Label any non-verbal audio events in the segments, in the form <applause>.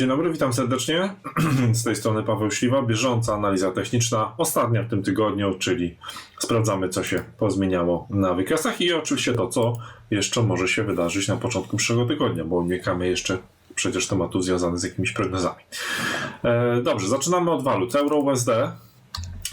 Dzień dobry, witam serdecznie. <clears throat> Z tej strony Paweł Śliwa, bieżąca analiza techniczna, ostatnia w tym tygodniu, czyli sprawdzamy, co się pozmieniało na wykresach i oczywiście to, co jeszcze może się wydarzyć na początku przyszłego tygodnia, bo unikamy jeszcze przecież tematów związanych z jakimiś prognozami. E, dobrze, zaczynamy od walut. Euro USD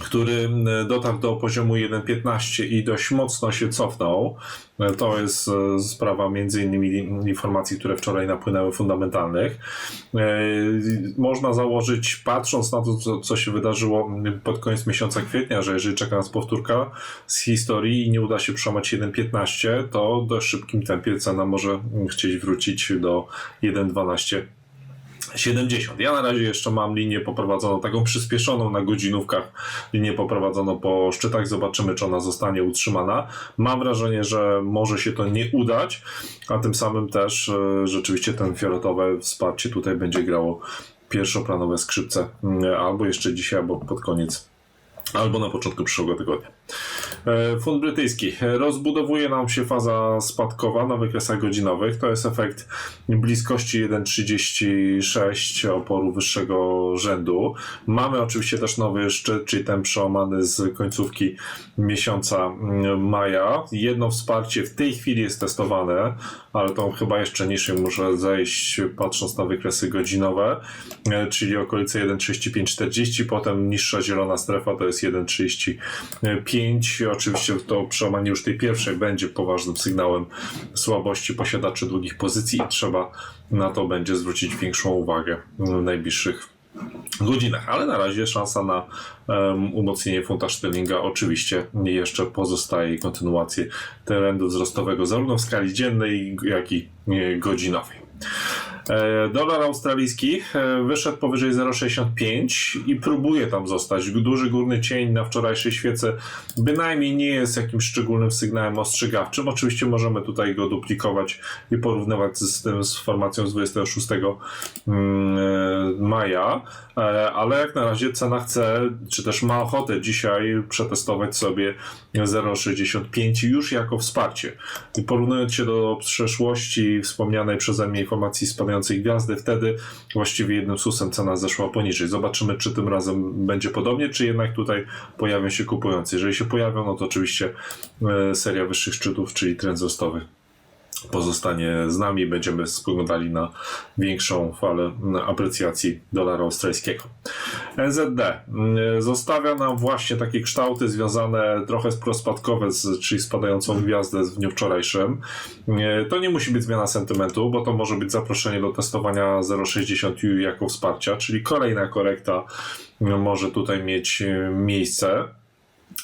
który e, dotarł do poziomu 1,15 i dość mocno się cofnął. E, To jest e, sprawa między innymi informacji, które wczoraj napłynęły fundamentalnych. Można założyć, patrząc na to, co, się wydarzyło pod koniec miesiąca kwietnia, że jeżeli czeka nas powtórka z historii i nie uda się przełamać 1,15, to w szybkim tempie cena może chcieć wrócić do 1,12 70. Ja na razie jeszcze mam linię poprowadzoną, taką przyspieszoną na godzinówkach, linię poprowadzoną po szczytach. Zobaczymy, czy ona zostanie utrzymana. Mam wrażenie, że może się to nie udać, a tym samym też e, rzeczywiście ten fioletowe wsparcie tutaj będzie grało pierwszoplanowe skrzypce, albo jeszcze dzisiaj, albo pod koniec albo na początku przyszłego tygodnia. E, Fund brytyjski. Rozbudowuje nam się faza spadkowa na wykresach godzinowych. To jest efekt bliskości 1,36 oporu wyższego rzędu. Mamy oczywiście też nowy szczyt, czyli ten przełamany z końcówki miesiąca mm, maja. Jedno wsparcie w tej chwili jest testowane, ale to chyba jeszcze niżej może zejść patrząc na wykresy godzinowe, e, czyli okolice 1,3540, potem niższa zielona strefa to jest 1,35. Oczywiście to przełamanie już tej pierwszej będzie poważnym sygnałem słabości posiadaczy długich pozycji i trzeba na to będzie zwrócić większą uwagę w najbliższych godzinach, ale na razie szansa na um, umocnienie funta szterlinga oczywiście jeszcze pozostaje i kontynuację trendu wzrostowego zarówno w skali dziennej, jak i e, godzinowej. E, Dolar australijski e, wyszedł powyżej 0,65 i próbuje tam zostać. Duży górny cień na wczorajszej świece bynajmniej nie jest jakimś szczególnym sygnałem ostrzegawczym. Oczywiście możemy tutaj go duplikować i porównywać z tym z formacją z 26 mm, e, maja, ale jak na razie cena chce, czy też ma ochotę dzisiaj przetestować sobie 0,65 już jako wsparcie. I porównując się do przeszłości wspomnianej przeze mnie informacji spadającej gwiazdy, wtedy właściwie jednym susem cena zeszła poniżej. Zobaczymy, czy tym razem będzie podobnie, czy jednak tutaj pojawią się kupujący. Jeżeli się pojawią, no to oczywiście e, seria wyższych szczytów, czyli trend wzrostowy pozostanie z nami. Będziemy spoglądali na większą falę aprecjacji dolara australijskiego. NZD mm, zostawia nam właśnie takie kształty związane trochę z prospadkowe, czyli spadającą gwiazdę w dniu wczorajszym. To nie musi być zmiana sentymentu, bo to może być zaproszenie do testowania 0,60 jako wsparcia, czyli kolejna korekta może tutaj mieć e, miejsce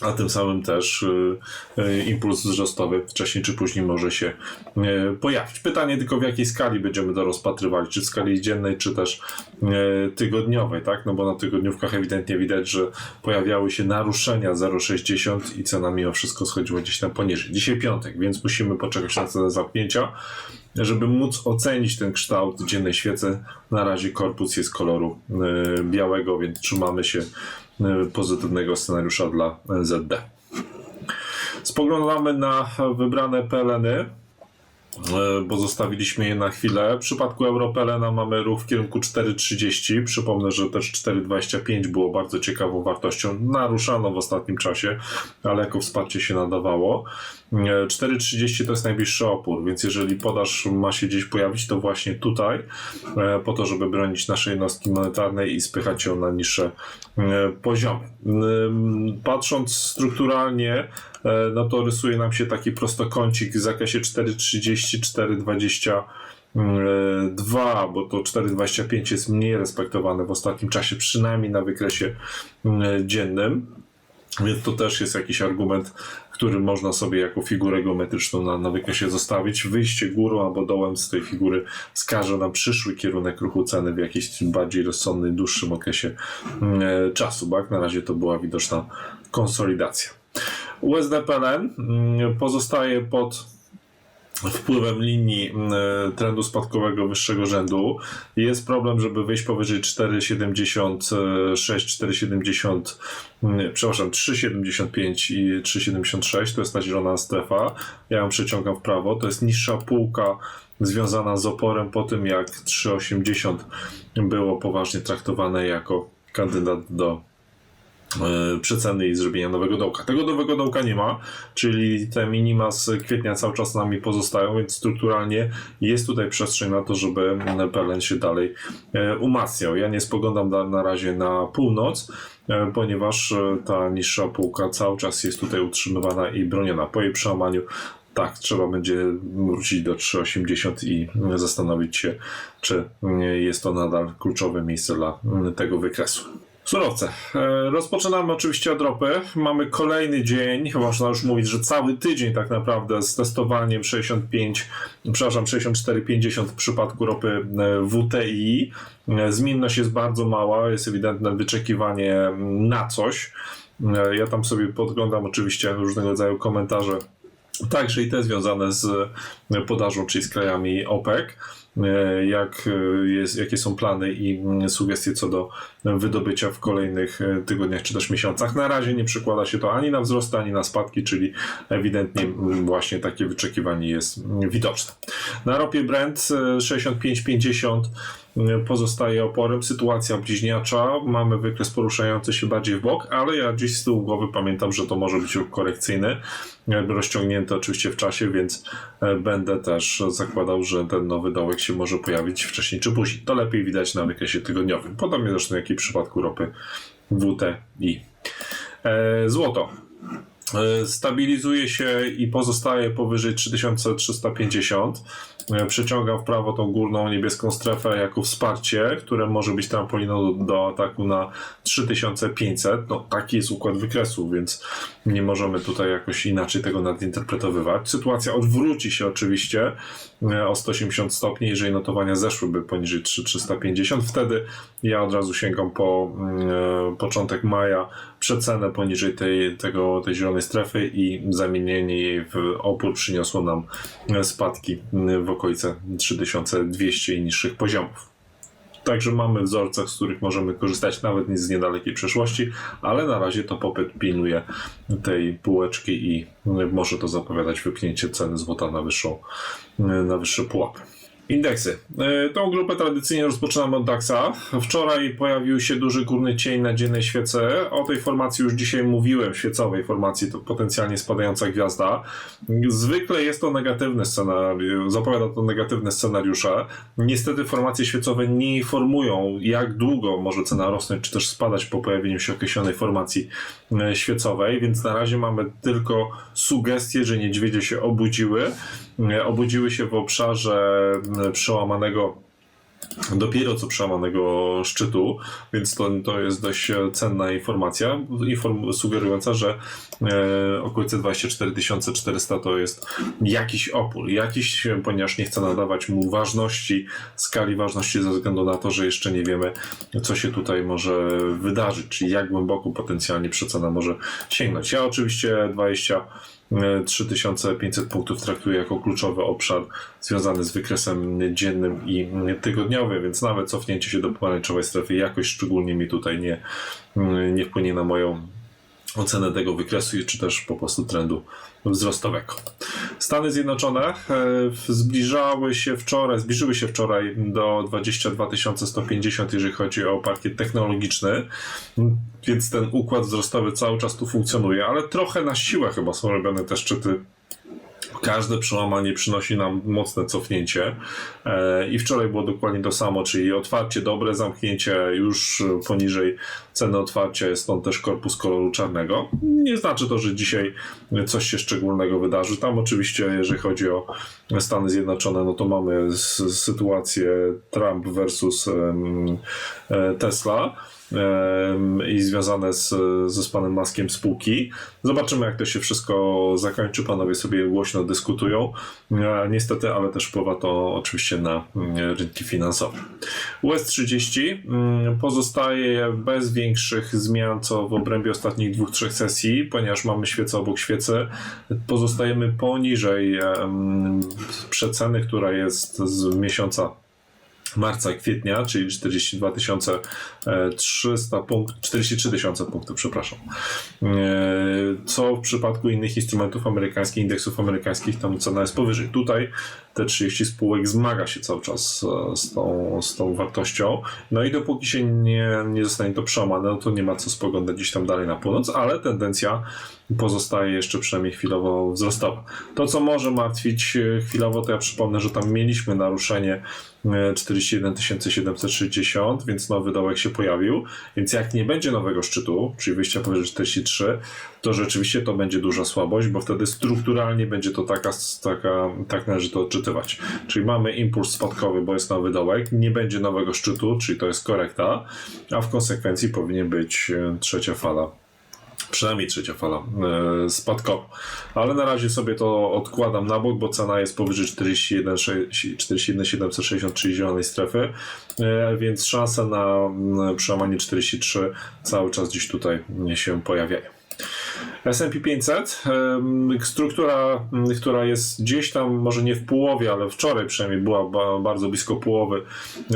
a tym samym też y, y, impuls wzrostowy wcześniej czy później może się y, pojawić. Pytanie tylko w jakiej skali będziemy to rozpatrywali, czy w skali dziennej, czy też tygodniowej, tak? No bo na tygodniówkach ewidentnie widać, że pojawiały się naruszenia 0,60 i cena mimo wszystko schodziła gdzieś tam poniżej. Dzisiaj piątek, więc musimy poczekać na cenę zamknięcia. Żeby móc ocenić ten kształt dziennej świecy, na razie korpus jest koloru białego, więc trzymamy się pozytywnego scenariusza dla NZD. Spoglądamy na wybrane peleny, e, bo zostawiliśmy je na chwilę. W przypadku Europelena mamy ruch w kierunku 4,30. Przypomnę, że też 4,25 było bardzo ciekawą wartością. Naruszano w ostatnim czasie, ale jako wsparcie się nadawało. E, 4,30 to jest najbliższy opór, więc jeżeli podaż ma się gdzieś pojawić, to właśnie tutaj, e, po to, żeby bronić naszej jednostki monetarnej i spychać ją na niższe e, poziomy. Ym, Patrząc strukturalnie, e, no to rysuje nam się taki prostokącik w zakresie 4,30, 4,20 2, bo to 4,25 jest mniej respektowane w ostatnim czasie, przynajmniej na wykresie dziennym. Więc to też jest jakiś argument, który można sobie jako figurę geometryczną na, na wykresie zostawić. Wyjście górą albo dołem z tej figury wskaże nam przyszły kierunek ruchu ceny w jakimś bardziej rozsądnym, dłuższym okresie mm, e, czasu, bo jak na razie to była widoczna konsolidacja. USD PLN mm, pozostaje pod wpływem linii e, trendu spadkowego wyższego rzędu. Jest problem, żeby wyjść powyżej 4,76, 4,70, mm, przepraszam, 3,75 i 3,76 to jest ta zielona strefa. Ja ją przeciągam w prawo. To jest niższa półka związana z oporem po tym, jak 3,80 było poważnie traktowane jako kandydat do e, przeceny i zrobienia nowego dołka. Tego nowego dołka nie ma, czyli te minima z kwietnia cały czas nami pozostają, więc strukturalnie jest tutaj przestrzeń na to, żeby PLN się dalej e, umacniał. Ja nie spoglądam na, razie na północ, e, ponieważ e, ta niższa półka cały czas jest tutaj utrzymywana i broniona. Po jej przełamaniu tak, trzeba będzie wrócić do 3,80 i zastanowić się, czy jest to nadal kluczowe miejsce dla tego wykresu. Surowce. E, Rozpoczynamy oczywiście od ropy. Mamy kolejny dzień, można już mówić, że cały tydzień tak naprawdę z testowaniem 65, przepraszam, 64,50 w przypadku ropy e, WTI. E, Zmienność jest bardzo mała, jest ewidentne wyczekiwanie na coś. Ja tam sobie podglądam oczywiście różnego rodzaju komentarze Także i te związane z podażą, czyli z krajami OPEC. E, Jak jest, jakie są plany i mm, sugestie co do wydobycia w kolejnych e, tygodniach czy też miesiącach. Na razie nie przekłada się to ani na wzrosty, ani na spadki, czyli ewidentnie właśnie takie wyczekiwanie jest widoczne. Na ropie Brent e, 65,50 pozostaje oporem. Sytuacja bliźniacza. Mamy wykres poruszający się bardziej w bok, ale ja gdzieś z tyłu głowy pamiętam, że to może być ruch korekcyjny, rozciągnięty oczywiście w czasie, więc e, będę też zakładał, że ten nowy dołek się może pojawić wcześniej czy później. To lepiej widać na wykresie tygodniowym. Podobnie zresztą jak i w przypadku ropy WTI. E, Złoto stabilizuje się i pozostaje powyżej 3350. E, Przeciągam w prawo tą górną niebieską strefę jako wsparcie, które może być trampoliną do, do ataku na 3500. No, taki jest układ wykresu, więc nie możemy tutaj jakoś inaczej tego nadinterpretowywać. Sytuacja odwróci się oczywiście e, o 180 stopni, jeżeli notowania zeszłyby poniżej 3350. Wtedy ja od razu sięgam po mm, e, początek maja, przecenę poniżej tej, tego, tej zielonej strefy i zamienienie jej w opór przyniosło nam e, spadki mm, w okolice 3200 i niższych poziomów. Także mamy wzorce, z których możemy korzystać nawet z niedalekiej przeszłości, ale na razie to popyt pilnuje tej półeczki i może to zapowiadać wypchnięcie ceny złota na wyższą, na wyższe pułapy. Indeksy. E, Tą grupę tradycyjnie rozpoczynamy od DAXa. Wczoraj pojawił się duży górny cień na dziennej świece. O tej formacji już dzisiaj mówiłem, świecowej formacji, to potencjalnie spadająca gwiazda. Zwykle jest to negatywny scenariusz, zapowiada to negatywne scenariusze. Niestety formacje świecowe nie informują, jak długo może cena rosnąć, czy też spadać po pojawieniu się określonej formacji e, świecowej, więc na razie mamy tylko sugestie, że niedźwiedzie się obudziły. E, Obudziły się w obszarze przełamanego dopiero co przełamanego szczytu, więc to, to jest dość e, cenna informacja, inform, sugerująca, że e, okolice 24 400 to jest jakiś opór, jakiś, e, ponieważ nie chcę nadawać mu ważności, skali ważności ze względu na to, że jeszcze nie wiemy, co się tutaj może wydarzyć, czyli jak głęboko potencjalnie przecena może sięgnąć. Ja oczywiście 20 3500 punktów traktuję jako kluczowy obszar związany z wykresem dziennym i tygodniowym, więc nawet cofnięcie się do pomarańczowej strefy jakoś szczególnie mi tutaj nie, nie wpłynie na moją ocenę tego wykresu, czy też po prostu trendu wzrostowego. Stany Zjednoczone e, zbliżały się wczoraj, zbliżyły się wczoraj do 22 150, jeżeli chodzi o parkiet technologiczny, więc ten układ wzrostowy cały czas tu funkcjonuje, ale trochę na siłę chyba są robione te szczyty Każde przełamanie przynosi nam mocne cofnięcie e, i wczoraj było dokładnie to samo, czyli otwarcie dobre, zamknięcie już poniżej ceny otwarcia, jest stąd też korpus koloru czarnego. Nie znaczy to, że dzisiaj coś się szczególnego wydarzy. Tam oczywiście, jeżeli chodzi o Stany Zjednoczone, no to mamy sytuację Trump versus e, Tesla. I związane z, ze z panem Maskiem spółki. Zobaczymy, jak to się wszystko zakończy. Panowie sobie głośno dyskutują. E, Niestety, ale też wpływa to oczywiście na mm, rynki finansowe. US30 mm, pozostaje bez większych zmian, co w obrębie ostatnich dwóch, trzech sesji, ponieważ mamy świecę obok świecy. Pozostajemy poniżej przeceny, która jest z miesiąca marca, kwietnia, czyli 42 300 punktów, 43 tysiące punktów, przepraszam. E, Co w przypadku innych instrumentów amerykańskich, indeksów amerykańskich, tam cena jest powyżej. Tutaj te 30 spółek zmaga się cały czas e, z tą, z tą wartością. No i dopóki się nie, nie zostanie to przełamane, no to nie ma co spoglądać gdzieś tam dalej na północ, ale tendencja pozostaje jeszcze przynajmniej chwilowo wzrostowa. To, co może martwić e, chwilowo, to ja przypomnę, że tam mieliśmy naruszenie e, 41 760, więc nowy dołek się pojawił. Więc jak nie będzie nowego szczytu, czyli wyjścia powyżej 43, to rzeczywiście to będzie duża słabość, bo wtedy strukturalnie będzie to taka, taka tak należy to odczytywać. Czyli mamy impuls spadkowy, bo jest nowy dołek, nie będzie nowego szczytu, czyli to jest korekta, a w konsekwencji powinien być e, trzecia fala przynajmniej trzecia fala e, spadkowa. Ale na razie sobie to odkładam na bok, bo cena jest powyżej 41, 41 760, czyli zielonej strefy, e, więc szanse na przełamanie 43 cały czas gdzieś tutaj się pojawiają. S&P 500, em, struktura, która jest gdzieś tam, może nie w połowie, ale wczoraj przynajmniej była ba, bardzo blisko połowy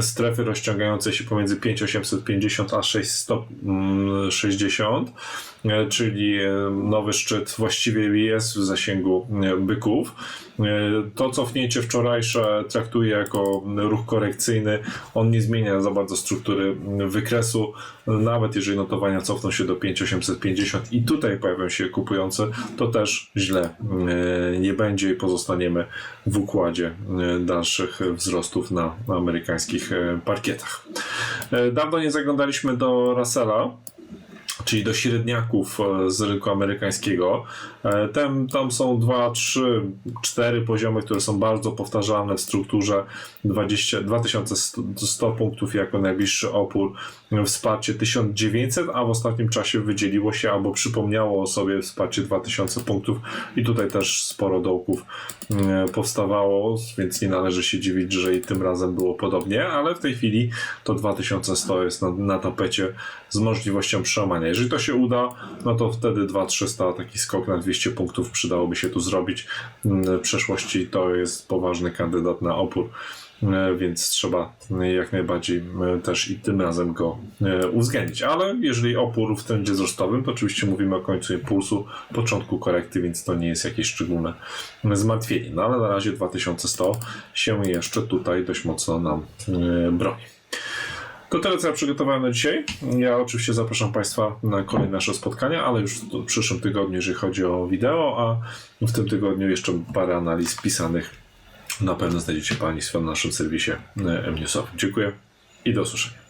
strefy rozciągającej się pomiędzy 5850 a 660, e, czyli e, nowy szczyt właściwie jest w zasięgu e, byków. E, To cofnięcie wczorajsze traktuję jako ruch korekcyjny. On nie zmienia za bardzo struktury wykresu, nawet jeżeli notowania cofną się do 5850 i tutaj pojawią się kupujące, to też źle e, nie będzie i pozostaniemy w układzie e, dalszych wzrostów na amerykańskich e, parkietach. E, Dawno nie zaglądaliśmy do Russella czyli do średniaków e, z rynku amerykańskiego. E, Tam, tam są 2, 3, 4 poziomy, które są bardzo powtarzalne w strukturze 20, 2100 punktów jako najbliższy opór, wsparcie 1900, a w ostatnim czasie wydzieliło się albo przypomniało o sobie wsparcie 2000 punktów i tutaj też sporo dołków e, powstawało, więc nie należy się dziwić, że i tym razem było podobnie, ale w tej chwili to 2100 jest na, na tapecie z możliwością przełamania. Jeżeli to się uda, no to wtedy 2300, taki skok na 200 punktów przydałoby się tu zrobić. Mm, W przeszłości to jest poważny kandydat na opór, e, więc trzeba jak najbardziej też i tym razem go e, uwzględnić. Ale jeżeli opór w trendzie wzrostowym, to oczywiście mówimy o końcu impulsu, początku korekty, więc to nie jest jakieś szczególne zmartwienie. No ale na razie 2100 się jeszcze tutaj dość mocno nam e, broni. To tyle, co ja przygotowałem na dzisiaj. Ja oczywiście zapraszam Państwa na kolejne nasze spotkania, ale już w przyszłym tygodniu, jeżeli chodzi o wideo, a w tym tygodniu jeszcze parę analiz pisanych na pewno znajdziecie Państwo na naszym serwisie e, mnewsowym. Dziękuję i do usłyszenia.